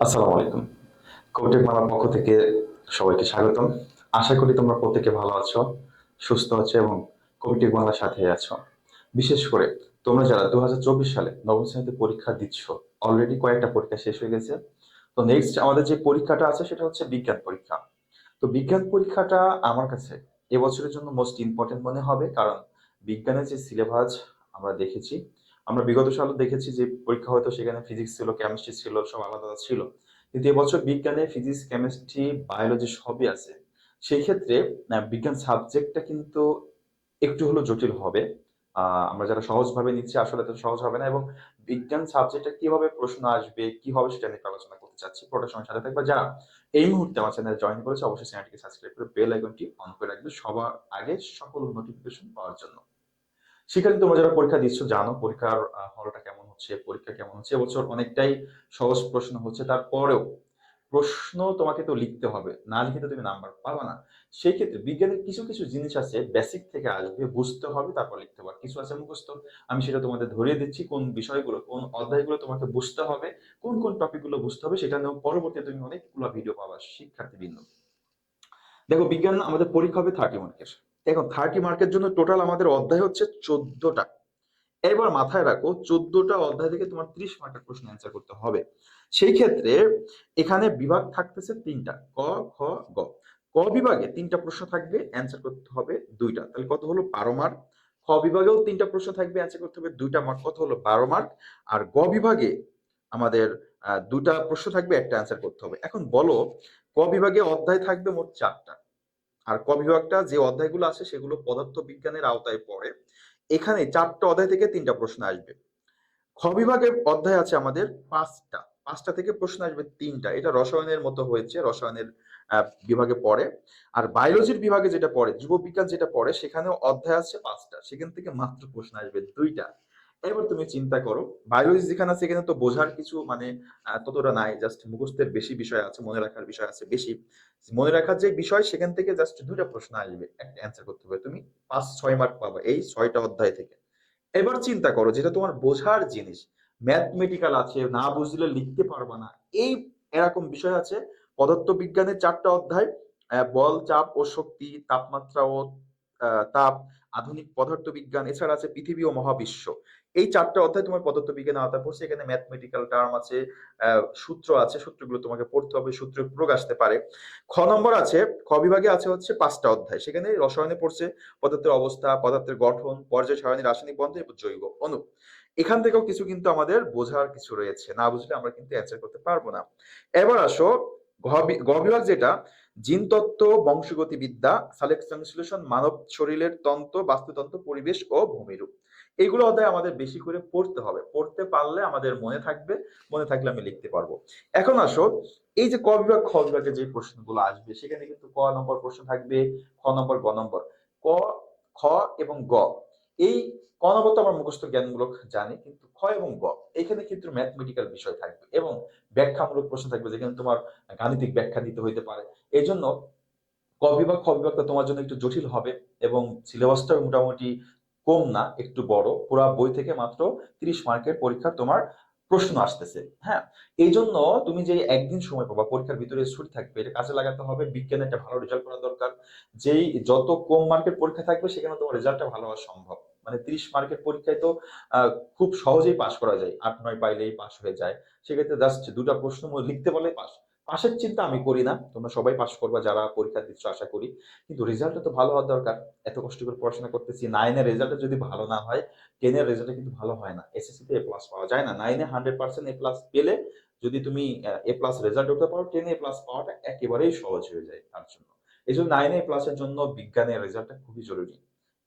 আসসালামু আলাইকুম। কবিটেক মালার পক্ষ থেকে সবাইকে স্বাগতম। আশা করি তোমরা প্রত্যেকে ভালো আছো, সুস্থ আছো এবং কবিটেক বাংলার সাথে আছো। বিশেষ করে তোমরা যারা দু সালে নবম শ্রেণীতে পরীক্ষা দিচ্ছ অলরেডি কয়েকটা পরীক্ষা শেষ হয়ে গেছে। তো নেক্সট আমাদের যে পরীক্ষাটা আছে সেটা হচ্ছে বিজ্ঞান পরীক্ষা। তো বিজ্ঞান পরীক্ষাটা আমার কাছে এবছরের জন্য মোস্ট ইম্পর্টেন্ট মনে হবে, কারণ বিজ্ঞানের যে সিলেবাস আমরা দেখেছি আমরা বিগত সালে দেখেছি যে পরীক্ষা হয়তো সেখানে ফিজিক্স ছিল কেমিস্ট্রি ছিল সব আলাদা ছিল। কিন্তু এবছর বিজ্ঞানে ফিজিক্স কেমিস্ট্রি বায়োলজি সবই আছে। সেই ক্ষেত্রে বিজ্ঞান সাবজেক্টটা কিন্তু একটু হলেও জটিল হবে। আমরা যারা সহজভাবে নিচ্ছি, আসলে তো সহজ হবে না এবং বিজ্ঞান সাবজেক্টে কীভাবে প্রশ্ন আসবে, কি হবে সেটা নিয়ে আলোচনা করতে চাচ্ছি। পুরোটা সময় সাথে থাকবে, যারা এই মুহূর্তে আমার চ্যানেলে জয়েন করেছে, অবশ্যই চ্যানেলটিকে সাবস্ক্রাইব করে বেল আইকনটি অন করে রাখবে সবার আগে সকল নোটিফিকেশন পাওয়ার জন্য। শিক্ষার্থী তোমরা যারা পরীক্ষা দিচ্ছ, জানো পরীক্ষার হলটা কেমন হচ্ছে, পরীক্ষা কেমন হচ্ছে। এবছর অনেকটাই সহজ প্রশ্ন হচ্ছে। তারপরেও প্রশ্ন তোমাকে তো লিখতে হবে। না লিখে তো তুমি নাম্বার পাবা না। সেই ক্ষেত্রে বিজ্ঞানের কিছু কিছু জিনিস আছে বেসিক থেকে আসবে, বুঝতে হবে, তারপর লিখতে হবে কিছু আছে মুখস্থ। আমি সেটা তোমাদের ধরিয়ে দিচ্ছি, কোন বিষয়গুলো, কোন অধ্যায়গুলো তোমাকে বুঝতে হবে, কোন কোন টপিকগুলো বুঝতে হবে, সেটা নিয়েও পরবর্তীতে তুমি অনেকগুলো ভিডিও পাবা শিক্ষার্থীবৃন্দ। দেখো, বিজ্ঞান আমাদের পরীক্ষা হবে থার্টি মার্কের এখন থার্টি মার্কের জন্য টোটাল আমাদের অধ্যায় হচ্ছে চোদ্দটা। এবার মাথায় রাখো, চোদ্দটা অধ্যায় থেকে তোমার ত্রিশ মার্কের প্রশ্ন অ্যান্সার করতে হবে। সেই ক্ষেত্রে এখানে বিভাগ থাকতেছে তিনটা, ক, খ, গ। ক বিভাগে তিনটা প্রশ্ন থাকবে অ্যান্সার করতে হবে দুইটা। তাহলে কত হলো? বারো মার্ক খ বিভাগেও তিনটা প্রশ্ন থাকবে অ্যান্সার করতে হবে দুইটা মার্ক কত হলো? বারো মার্ক আর গ বিভাগে আমাদের দুটা প্রশ্ন থাকবে, একটা অ্যান্সার করতে হবে। এখন বলো, ক বিভাগে অধ্যায় থাকবে মোট চারটা। আর ক বিভাগটা যে অধ্যায়গুলো আছে সেগুলো পদার্থ বিজ্ঞানের আওতায় পড়ে, এখানে চারটা অধ্যায় থেকে তিনটা প্রশ্ন আসবে। খ বিভাগের অধ্যায় আছে আমাদের পাঁচটা। পাঁচটা থেকে প্রশ্ন আসবে তিনটা। এটা রসায়নের মতো হয়েছে, রসায়নের বিভাগে পড়ে। আর বায়োলজির বিভাগে যেটা পড়ে, জীববিজ্ঞান যেটা পড়ে সেখানে অধ্যায় আছে পাঁচটা। সেখান থেকে মাত্র প্রশ্ন আসবে দুইটা। এবার তুমি চিন্তা করো বায়োলজি যেখানে আছে সেখানে তো বোঝার কিছু মানে ততটা নাই জাস্ট মুখস্থের বেশি বিষয় আছে, মনে রাখার বিষয় আছে বেশি। মনে রাখার যে বিষয়, সেখান থেকে জাস্ট দুটা প্রশ্ন আসবে, একটা অ্যান্সার করতে হবে। তুমি পাঁচ, ছয় মার্ক পাবা এই ছয়টা অধ্যায় থেকে। এবার চিন্তা করো, যেটা তোমার বোঝার জিনিস ম্যাথমেটিক্যাল আছে, না বুঝলে লিখতে পারবা না, এই এরকম বিষয় আছে। পদার্থ বিজ্ঞানের চারটা অধ্যায় বল, চাপ ও শক্তি, তাপমাত্রা ও তাপ, আধুনিক পদার্থ বিজ্ঞান এছাড়া আছে পৃথিবী ও মহাবিশ্ব। এই চারটা অধ্যায় তোমার পদার্থ বিজ্ঞানে আওতায় পড়ছে। এখানে ম্যাথমেটিক্যাল টার্ম আছে সূত্র আছে, সূত্রগুলো তোমাকে পড়তে হবে সূত্রের প্রয়োগ আসতে পারে। খ নম্বর আছে, খ বিভাগে আছে হচ্ছে পাঁচটা অধ্যায়। সেখানে রসায়নে পড়ছে পদার্থের অবস্থা, পদার্থের গঠন, পর্যায় সারণী, রাসায়নিক বন্ধন এবং জৈব অণু এখান থেকেও কিছু কিন্তু আমাদের বোঝার কিছু রয়েছে। না বুঝলে আমরা কিন্তু অ্যান্সার করতে পারব না। এবার আসো গ বিভাগ যেটা জিনতত্ত্ব, বংশগতিবিদ্যা সালেকশন বিশ্লেষণ, মানব শরীরের তন্ত্র, বাস্তুতন্ত্র, পরিবেশ ও ভূমিরূপ। এগুলো অধ্যায় আমাদের বেশি করে পড়তে হবে। পড়তে পারলে আমাদের মনে থাকবে, মনে থাকলে আমি লিখতে পারব। এখন আসো, এই যে ক বিভাগ, খ বিভাগে যে প্রশ্নগুলো আসবে, সেখানে কিন্তু ক নম্বর প্রশ্ন থাকবে, খ নম্বর, গ নম্বর। ক, খ এবং গ। এই ক নম্বর তো আমরা মুখস্থ জ্ঞানমূলক জানি, কিন্তু খ এবং গ, এখানে কিন্তু ম্যাথমেটিক্যাল বিষয় থাকবে এবং ব্যাখ্যামূলক প্রশ্ন থাকবে যেখানে তোমার গাণিতিক ব্যাখ্যা দিতে হইতে পারে। এই জন্য ক বিভাগ, খ বিভাগটা তোমার জন্য একটু জটিল হবে এবং সিলেবাসটা মোটামুটি কম না, একটু বড়। পুরা বই থেকে মাত্র তিরিশ মার্কের পরীক্ষা তোমার প্রশ্ন আসতেছে হ্যাঁ? এই জন্য তুমি যে একদিন সময় পাবা, পরীক্ষার ভিতরে ছুটি থাকবে, এটা কাজে লাগাতে হবে, বিজ্ঞানে একটা ভালো রেজাল্ট করা দরকার। যেই যত কম মার্কের পরীক্ষা থাকবে, সেখানে তোমার রেজাল্টটা ভালো হওয়া সম্ভব। মানে তিরিশ মার্কের পরীক্ষায় তো খুব সহজেই পাশ করা যায়। আট, নয় পাইলেই পাশ হয়ে যায়। সেক্ষেত্রে জাস্ট দুটা প্রশ্ন লিখতে বলে পাস পাশের চিন্তা আমি করি না। তোমরা সবাই পাস করবা, যারা পরীক্ষা দিচ্ছ, আশা করি। কিন্তু রেজাল্টটা তো ভালো হওয়ার দরকার। এত কষ্ট করে পড়াশোনা করতেছি নাইনের রেজাল্টটা যদি ভালো না হয় টেনের রেজাল্টে কিন্তু ভালো হয় না। এসএসসি তে এ প্লাস পাওয়া যায় না। নাইনে হান্ড্রেড পার্সেন্ট এ প্লাস পেলে যদি তুমি এ প্লাস রেজাল্ট করতে পারো টেনে এ প্লাস পাওয়াটা একেবারেই সহজ হয়ে যায় তার জন্য। এই জন্য নাইনে প্লাসের জন্য বিজ্ঞানের রেজাল্টটা খুবই জরুরি।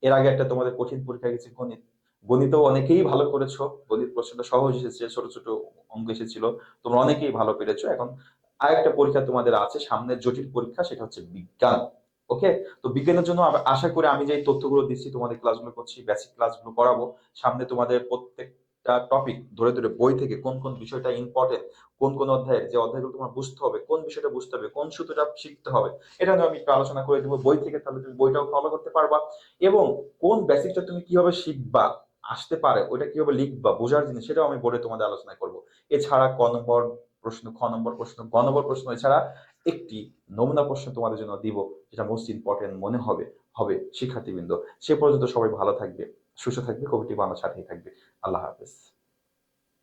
এর আগে একটা তোমাদের কঠিন পরীক্ষা গেছে, গণিত। গণিতও অনেকেই ভালো করেছ। গণিত প্রশ্নটা সহজ এসেছে, ছোট ছোট অঙ্ক এসেছিল। তোমরা অনেকেই ভালো পেরেছ। এখন আরেকটা পরীক্ষা তোমাদের আছে, সামনের জটিল পরীক্ষা, সেটা হচ্ছে বিজ্ঞান ওকে তো বিজ্ঞানের জন্য আশা করি আমি যে তথ্যগুলো দিচ্ছি, তোমাদের ক্লাসগুলো করছি বেসিক ক্লাসগুলো করাবো, সামনে তোমাদের প্রত্যেকটা টপিক ধরে ধরে বই থেকে কোন কোন বিষয়টা ইম্পর্টেন্ট কোন কোন অধ্যায়ের, যে অধ্যায়গুলো তোমার বুঝতে হবে, কোন বিষয়টা বুঝতে হবে, কোন সূত্রটা শিখতে হবে, এটা নিয়ে আমি একটু আলোচনা করে দেবো, বই থেকে তাহলে তুমি বইটাও ফলো করতে পারবা, এবং কোন বেসিকটা তুমি কীভাবে শিখবা, আসতে পারে, ওইটা কীভাবে লিখবা, বোঝার জিনিস, সেটাও আমি বলে তোমাদের আলোচনা করব। এছাড়া ক নম্বর প্রশ্ন খ নম্বর প্রশ্ন, গ নম্বর প্রশ্ন এছাড়া একটি নমুনা প্রশ্ন তোমাদের জন্য দিব, যেটা মোস্ট ইম্পর্টেন্ট মনে হবে হবে শিক্ষার্থীবৃন্দ। সে পর্যন্ত সবাই ভালো থাকবে, সুস্থ থাকবে, কবিটি বাংলা সাথেই থাকবে। আল্লাহ হাফেজ।